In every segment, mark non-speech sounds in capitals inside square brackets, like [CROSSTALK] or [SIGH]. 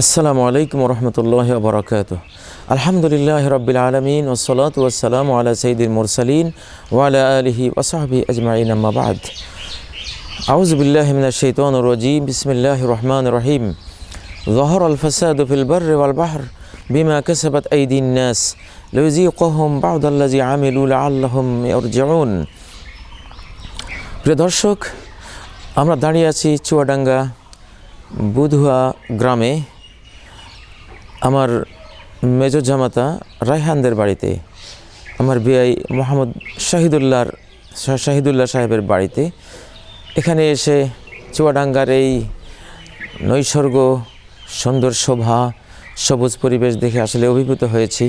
আসসালামু আলাইকুম রহমতুল্লাহ বরকাত আলহামদুলিল্লাহ রবিল আলমিন ওসলাত ওসালাম আলা সঈদুল মুরসালিন ওয়ালা আলহি ওসাহাবি আজমাইন আম্মাবাদ أعوذ بالله من الشيطان الرجيم بسم الله الرحمن الرحيم ظهر الفساد في البر والبحر بما كسبت أيدي الناس ليذيقهم بعض الذي عملوا لعلهم يرجعون প্রিয় দর্শক আমরা দাঁড়িয়ে আছি চুয়াডাঙ্গা বুধুয়া গ্রামে আমার মেজর জামাতা রায়হানদের বাড়িতে, আমার বিআই মোহাম্মদ শাহিদুল্লাহর, শাহিদুল্লাহ সাহেবের বাড়িতে, এখানে এসে চুয়াডাঙ্গার এই নৈসর্গ সুন্দর শোভা, সবুজ পরিবেশ দেখে আসলে অভিভূত হয়েছি।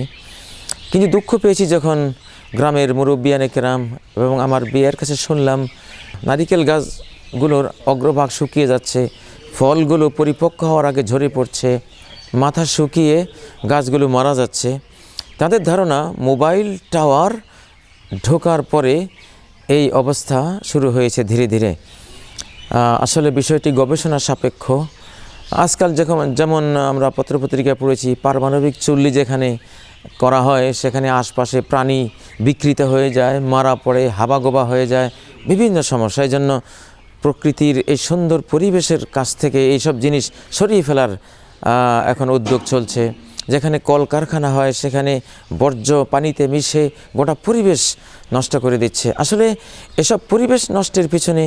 কিন্তু দুঃখ পেয়েছি যখন গ্রামের মুরব্বিয়ানে কেরাম এবং আমার বিয়ের কাছে শুনলাম, নারিকেল গাছগুলোর অগ্রভাগ শুকিয়ে যাচ্ছে ফলগুলো পরিপক্ক হওয়ার আগে ঝরে পড়ছে, মাথা শুকিয়ে গাছগুলো মারা যাচ্ছে। তাদের ধারণা, মোবাইল টাওয়ার ঢোকার পরে এই অবস্থা শুরু হয়েছে ধীরে ধীরে। আসলে বিষয়টি গবেষণা সাপেক্ষ। আজকাল যখন যেমন আমরা পত্রপত্রিকায় পড়েছি, পারমাণবিক চুল্লি যেখানে করা হয়, সেখানে আশপাশে প্রাণী বিকৃত হয়ে যায়, মারা পড়ে, হাবাগোবা হয়ে যায়, বিভিন্ন সমস্যা। এই জন্য প্রকৃতির এই সুন্দর পরিবেশের কাছ থেকে এইসব জিনিস সরিয়ে ফেলার এখন উদ্যোগ চলছে। যেখানে কলকারখানা হয়, সেখানে বর্জ্য পানিতে মিশে গোটা পরিবেশ নষ্ট করে দিচ্ছে। আসলে এসব পরিবেশ নষ্টের পিছনে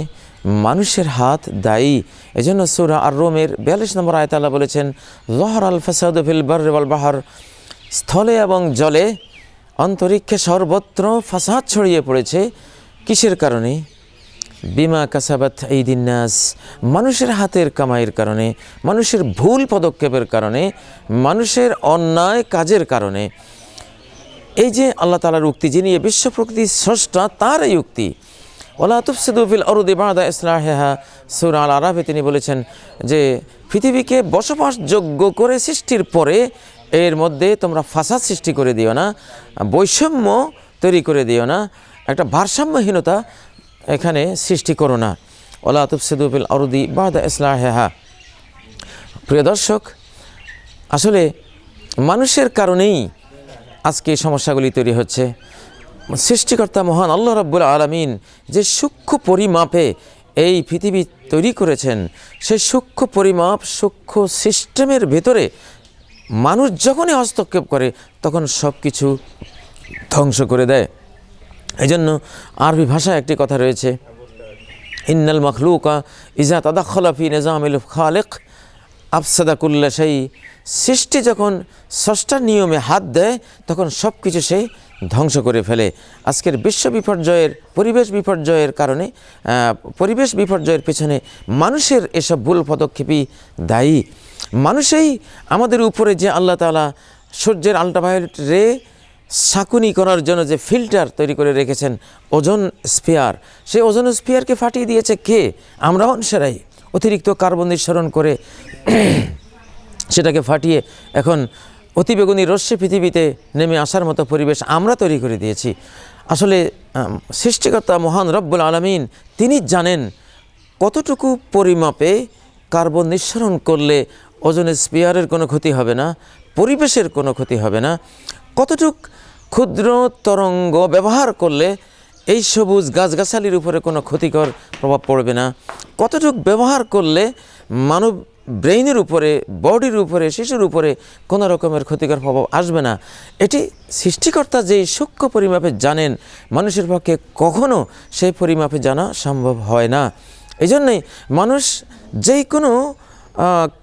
মানুষের হাত দায়ী। এজন্য সুরা আর রোমের বিয়াল্লিশ নম্বর আয়তাল্লাহ বলেছেন লহর আল ফাসাদ ফিল বার্রেওয়াল বাহার। স্থলে এবং জলে অন্তরিক্ষে সর্বত্র ফাসাদ ছড়িয়ে পড়েছে। কিসের কারণে? বিমা কাসাবাত এই দিনাস মানুষের হাতের কামাইয়ের কারণে মানুষের ভুল পদক্ষেপের কারণে মানুষের অন্যায় কাজের কারণে এই যে আল্লাহ তালার উক্তি যিনি বিশ্ব প্রকৃতির স্রষ্টা তার এই উক্তি ওলা তুফসিদুফিল অরুদি বাদা ইসলাহা সুর আল আরাফে তিনি বলেছেন যে পৃথিবীকে বসবাসযোগ্য করে সৃষ্টির পরে এর মধ্যে তোমরা ফাসাদ সৃষ্টি করে দিও না বৈষম্য তৈরি করে দিও না একটা ভারসাম্যহীনতা এখানে সৃষ্টি করো না। ওলা তুফসিদুফিল অরুদি বাদা ইসলাহা প্রিয় দর্শক, আসলে মানুষের কারণেই আজকে এই সমস্যাগুলি তৈরি হচ্ছে। সৃষ্টিকর্তা মহান আল্লাহ রাব্বুল আলমিন যে সূক্ষ্ম পরিমাপে এই পৃথিবী তৈরি করেছেন, সেই সূক্ষ্ম পরিমাপ, সূক্ষ্ম সিস্টেমের ভেতরে মানুষ যখনই হস্তক্ষেপ করে, তখন সব কিছু ধ্বংস করে দেয়। এই জন্য আরবি ভাষায় একটি কথা রয়েছে। ইন্নাল মখলুকা ইজা তাদাখলাফি নিজামিল খালেক আফসাদাকুল্লা সেই সৃষ্টি যখন ষষ্ঠার নিয়মে হাত দেয়, তখন সব কিছু সে ধ্বংস করে ফেলে। আজকের বিশ্ব বিপর্যয়ের, পরিবেশ বিপর্যয়ের কারণে পরিবেশ বিপর্যয়ের পেছনে মানুষের এসব ভুল পদক্ষেপই দায়ী। মানুষেই আমাদের উপরে যে আল্লাহ তাআলা সূর্যের আল্ট্রাভায়োলেট রে সাকুনি করার জন্য যে ফিল্টার তৈরি করে রেখেছেন ওজন স্পেয়ার সেই ওজন স্পেয়ারকে ফাটিয়ে দিয়েছে কে? আমরা মানুষেরাই অতিরিক্ত কার্বন নিঃসরণ করে [CLEARS THROAT] সেটাকে ফাটিয়ে এখন অতিবেগুনি রশ্মি পৃথিবীতে নেমে আসার মতো পরিবেশ আমরা তৈরি করে দিয়েছি। আসলে সৃষ্টিকর্তা মহান রব্বুল আলমিন, তিনি জানেন কতটুকু পরিমাপে কার্বন নিঃসরণ করলে ওজনের স্পেয়ারের কোনো ক্ষতি হবে না, পরিবেশের কোনো ক্ষতি হবে না। কতটুক ক্ষুদ্র তরঙ্গ ব্যবহার করলে এই সবুজ গাছগাছালির উপরে কোনো ক্ষতিকর প্রভাব পড়বে না। কতটুক ব্যবহার করলে মানব ব্রেইনের উপরে, বডির উপরে, শিশুর উপরে কোনো রকমের ক্ষতিকর প্রভাব আসবে না। এটি সৃষ্টিকর্তা যেই সূক্ষ্ম পরিমাপে জানেন, মানুষের পক্ষে কখনো সেই পরিমাপে জানা সম্ভব হয় না। এই জন্যই মানুষ যেই কোনো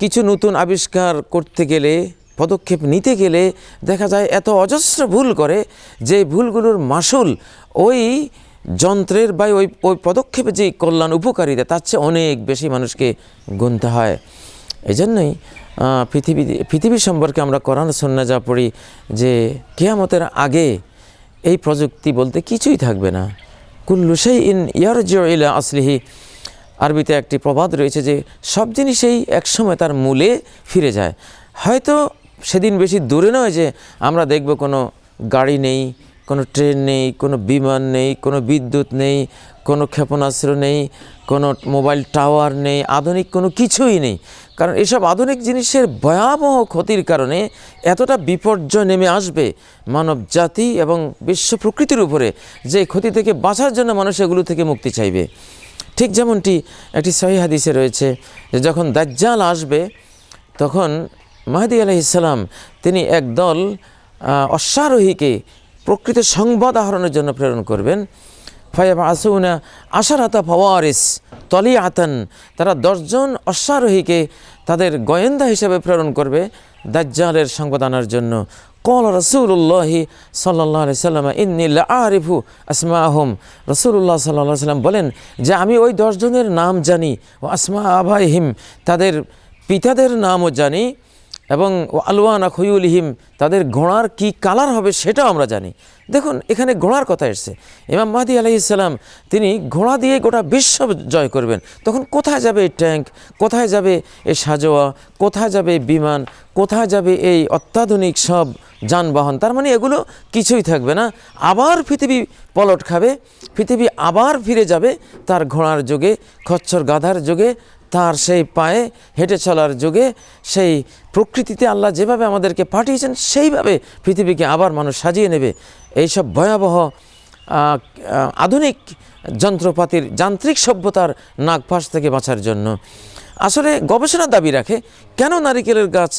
কিছু নতুন আবিষ্কার করতে গেলে পদক্ষেপ নিতে গেলে দেখা যায় এত অজস্র ভুল করে যে ভুলগুলোর মাসুল ওই যন্ত্রের বা ওই ওই পদক্ষেপে যে কল্যাণ উপকারিতা, তার চেয়ে অনেক বেশি মানুষকে গুনতে হয়। এই জন্যই পৃথিবী পৃথিবী সম্পর্কে আমরা কোরআন সন্না যা পড়ি যে কেয়ামতের আগে এই প্রযুক্তি বলতে কিছুই থাকবে না। কুল্লু সেই ইন ইয়ার ইলা আসলিহি। আরবিতে একটি প্রবাদ রয়েছে যে সব জিনিসেই একসময় তার মূলে ফিরে যায়। হয়তো সেদিন বেশি দূরে নয় যে আমরা দেখব কোনো গাড়ি নেই, কোনো ট্রেন নেই, কোনো বিমান নেই, কোনো বিদ্যুৎ নেই, কোনো ক্ষেপণাস্ত্র নেই, কোনো মোবাইল টাওয়ার নেই, আধুনিক কোনো কিছুই নেই। কারণ এসব আধুনিক জিনিসের ভয়াবহ ক্ষতির কারণে এতটা বিপর্যয় নেমে আসবে মানব জাতি এবং বিশ্ব প্রকৃতির উপরে যে ক্ষতি থেকে বাঁচার জন্য মানুষ এগুলো থেকে মুক্তি চাইবে। ঠিক যেমনটি একটি সহি হাদিসে রয়েছে যে যখন দাজ্জাল আসবে, তখন মাহাদি আলাইসাল্লাম তিনি একদল অশ্বারোহীকে প্রকৃত সংবাদ আহরণের জন্য প্রেরণ করবেন। ফায়াব আসুনা আশারাতা ফওয়ারিস তলি আতান তারা দশজন অশ্বারোহীকে তাদের গোয়েন্দা হিসেবে প্রেরণ করবে দাজ্জালের সংবাদ আনার জন্য। কল রসুল্লাহি সাল্লাহ সাল্লাম ইন্নিল্লা আরিফু আসমা আহম রসুল্লাহ সাল্লাহ সাল্লাম বলেন যে আমি ওই দশজনের নাম জানি, ও আসমা আভাইহিম তাদের পিতাদের নামও জানি। এবং আলওয়ানা খয়ুলহিম, তাদের ঘোড়ার কি কালার হবে সেটাও আমরা জানি। দেখুন, এখানে ঘোড়ার কথা এসছে। ইমাম মাহাদি আলাইসাল্লাম তিনি ঘোড়া দিয়ে গোটা বিশ্ব জয় করবেন। তখন কোথায় যাবে এই ট্যাঙ্ক? কোথায় যাবে এই সাজোয়া? কোথায় যাবে বিমান? কোথায় যাবে এই অত্যাধুনিক সব যানবাহন? তার মানে এগুলো কিছুই থাকবে না। আবার পৃথিবী পলট খাবে, পৃথিবী আবার ফিরে যাবে তার ঘোড়ার যুগে খচ্ছর গাধার যুগে। তার সেই পায়ে হেঁটে চলার যুগে সেই প্রকৃতিতে আল্লাহ যেভাবে আমাদেরকে পাঠিয়েছেন, সেইভাবে পৃথিবীকে আবার মানুষ সাজিয়ে নেবে। এইসব ভয়াবহ আধুনিক যন্ত্রপাতির যান্ত্রিক সভ্যতার নাগফাস থেকে বাঁচার জন্য। আসলে গবেষণা দাবি রাখে, কেন নারিকেলের গাছ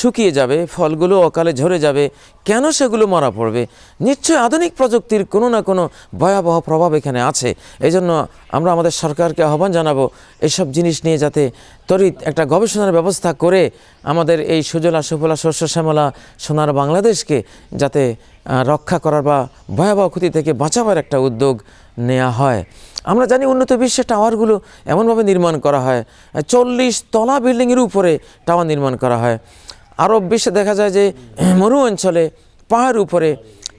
শুকিয়ে যাবে, ফলগুলো অকালে ঝরে যাবে, কেন সেগুলো মারা পড়বে? নিশ্চয়ই আধুনিক প্রযুক্তির কোনো না কোনো ভয়াবহ প্রভাব এখানে আছে। এই জন্য আমরা আমাদের সরকারকে আহ্বান জানাব, এসব জিনিস নিয়ে যাতে তরিত একটা গবেষণার ব্যবস্থা করে আমাদের এই সুজলা সুফলা শস্য শ্যামলা সোনার বাংলাদেশকে যাতে রক্ষা করার বা ভয়াবহ ক্ষতি থেকে বাঁচাবার একটা উদ্যোগ নেওয়া হয়। আমরা জানি উন্নত বিশ্বের টাওয়ারগুলো এমনভাবে নির্মাণ করা হয়, চল্লিশ তলা বিল্ডিংয়ের উপরে টাওয়ার নির্মাণ করা হয়। আরব বিশ্বে দেখা যায় যে [CLEARS THROAT] মরু অঞ্চলে পাহাড় উপরে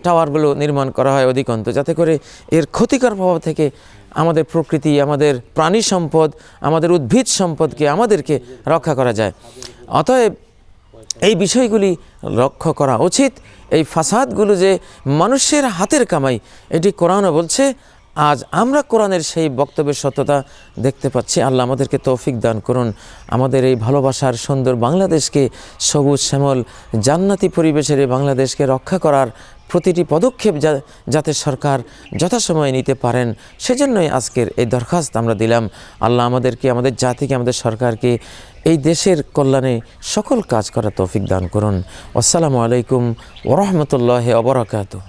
টাওয়ারগুলো নির্মাণ করা হয় অধিকন্ত, যাতে করে এর ক্ষতিকর প্রভাব থেকে আমাদের প্রকৃতি, আমাদের প্রাণী সম্পদ, আমাদের উদ্ভিদ সম্পদকে আমাদেরকে রক্ষা করা যায়। অতএব এই বিষয়গুলি লক্ষ্য করা উচিত। এই ফাসাদগুলো যে মানুষের হাতের কামাই, এটি কোরআনও বলছে আজ আমরা কোরআনের সেই বক্তব্যের সত্যতা দেখতে পাচ্ছি। আল্লাহ আমাদেরকে তৌফিক দান করুন। আমাদের এই ভালোবাসার সুন্দর বাংলাদেশকে সবুজ, শ্যামল, জান্নাতি পরিবেশের এই বাংলাদেশকে রক্ষা করার প্রতিটি পদক্ষেপ যা- যাতে সরকার যথাসময়ে নিতে পারেন, সেজন্যই আজকের এই দরখাস্ত আমরা দিলাম। আল্লাহ আমাদেরকে, আমাদের জাতিকে, আমাদের সরকারকে এই দেশের কল্যাণে সকল কাজ করার তৌফিক দান করুন। আসসালামু আলাইকুম ওরহমতুল্লাহ অবরাকাতু